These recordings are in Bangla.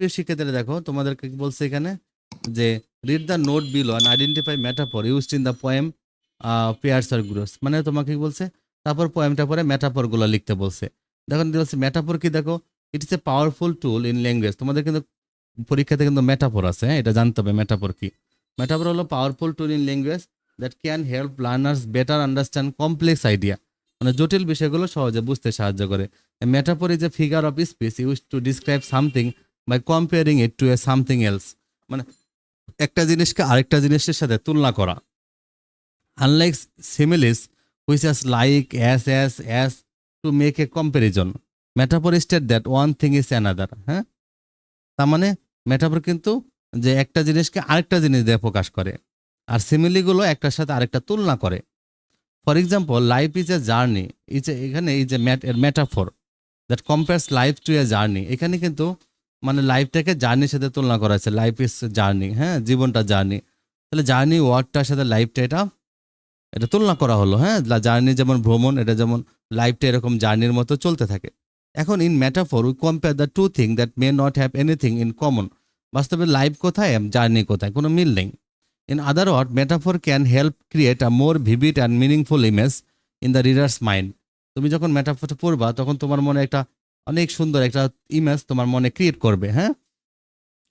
প্রিয় শিক্ষার্থীরা, দেখো তোমাদেরকে বলছে এখানে? যে read the note below and identify metaphor used in the poem pairs R gross মানে তোমাকে কি বলছে? তারপর পোয়েমটা পরে মেটাফরগুলো লিখতে বলছে। দেখো বলছে মেটাফর কি দেখো? It is a powerful tool in language তোমাদের কিন্তু পরীক্ষাতে কিন্তু মেটাফর আছে হ্যাঁ? এটা জানতে হবে মেটাফর কি। মেটাফর হলো powerful tool in language that can help learners better understand complex idea মানে জটিল বিষয়গুলো সহজে বুঝতে সাহায্য করে। Metaphor is a figure of speech use to describe something by comparing it to a something else মানে একটা জিনিসকে আরেকটা জিনিসের সাথে তুলনা করা। Unlike similes which as like as as as to make a comparison metaphor state that one thing is another হ্যাঁ? তার মানে মেটাফর কিন্তু যে একটা জিনিসকে আরেকটা জিনিস দিয়ে প্রকাশ করে। আর সিমিলিগুলো একটার সাথে আরেকটা তুলনা করে। For example life is a journey is এখানে ইজ এ ম্যাট এর metaphor that compares life to a journey এখানে কিন্তু মানে লাইফটাকে জার্নির সাথে তুলনা করা হয়েছে। লাইফ ইজ জার্নি হ্যাঁ? জীবনটা জার্নি তাহলে জার্নি ওয়ার্ডটার সাথে লাইফটা এটা এটা তুলনা করা হলো হ্যাঁ? জার্নি যেমন ভ্রমণ, এটা যেমন লাইফটা এরকম জার্নির মতো চলতে থাকে। এখন in metaphor we compare the two thing that may not have anything in common বাস্তবে লাইফ কোথায় জার্নি কোথায়, কোনো মিল নেই। In other word metaphor can help create a more vivid and meaningful image in the reader's mind তুমি যখন মেটাফরটা পড়বা, তখন তোমার মনে একটা অনেক সুন্দর একটা ইমেজ তোমার মনে ক্রিয়েট করবে হ্যাঁ?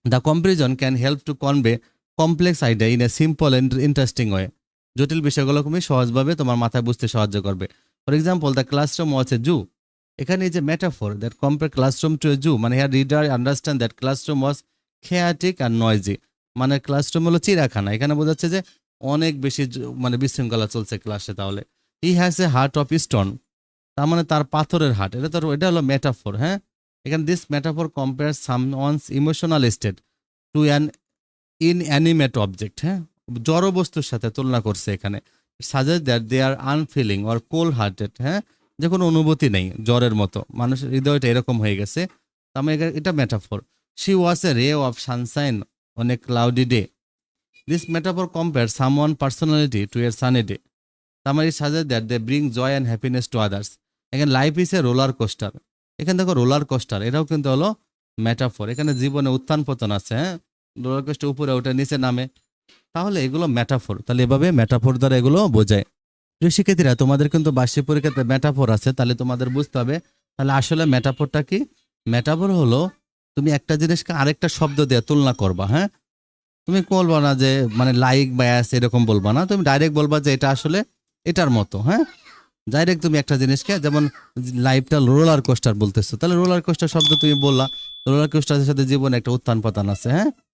The comparison can help to convey complex idea in a simple and interesting way জটিল বিষয়গুলো খুবই সহজভাবে তোমার মাথায় বুঝতে সাহায্য করবে। For example the classroom watch a zoo এখানে এই যে metaphor that compare classroom to a zoo মানে here reader understand that classroom was chaotic R noisy মানে ক্লাসরুম হলো চিড়াখানা এখানে বোঝাচ্ছে যে অনেক বেশি মানে বিশৃঙ্খলা চলছে ক্লাসে তাহলে। He has a heart of stone তার মানে তার পাথরের হার্ট এটা তো এটা হলো মেটাফোর হ্যাঁ? এখানে this metaphor compare someone's emotional state to an inanimate object হ্যাঁ? জড় বস্তুর সাথে তুলনা করছে এখানে। Suggest that they are unfeeling or cold hearted হ্যাঁ? যে কোনো অনুভূতি নেই জ্বরের মতো। মানুষের হৃদয়টা এরকম হয়ে গেছে। তার মানে এটা- এটা metaphor she was a ray of sunshine on a cloudy day this metaphor compare someone personality to এর সানি ডে তার মানে suggest that they bring joy and happiness to others এখানে life is a roller coaster এখানে দেখো রোলার কোস্টার এটাও কিন্তু হলো মেটাফোর এখানে জীবনে উত্থান পতন আছে হ্যাঁ? রোলার কোস্টার উপরে ওঠে নিচে নামে। তাহলে এগুলো মেটাফোর তাহলে এভাবে মেটাফোর দ্বারা এগুলো বোঝায়। প্রিয় শিক্ষার্থীরা তোমাদের কিন্তু বার্ষিক পরীক্ষাতে মেটাফোর আছে, তাহলে তোমাদের বুঝতে হবে। তাহলে আসলে মেটাফোরটা কি? মেটাফোর হলো তুমি একটা জিনিসকে আরেকটা শব্দ দিয়ে তুলনা করবা হ্যাঁ? তুমি বলবা না যে মানে লাইক বা অ্যাস এরকম বলবা না। তুমি ডাইরেক্ট বলবা যে এটা আসলে এটার মতো হ্যাঁ? ডাইরেক্ট তুমি একটা জিনিসকে যেমন লাইফটা রোলার কোস্টার বলতেছো। তাহলে রোলার কোস্টার শব্দ তুমি বললা। রোলার কোস্টারের সাথে জীবনে একটা উত্থান পতন আছে হ্যাঁ?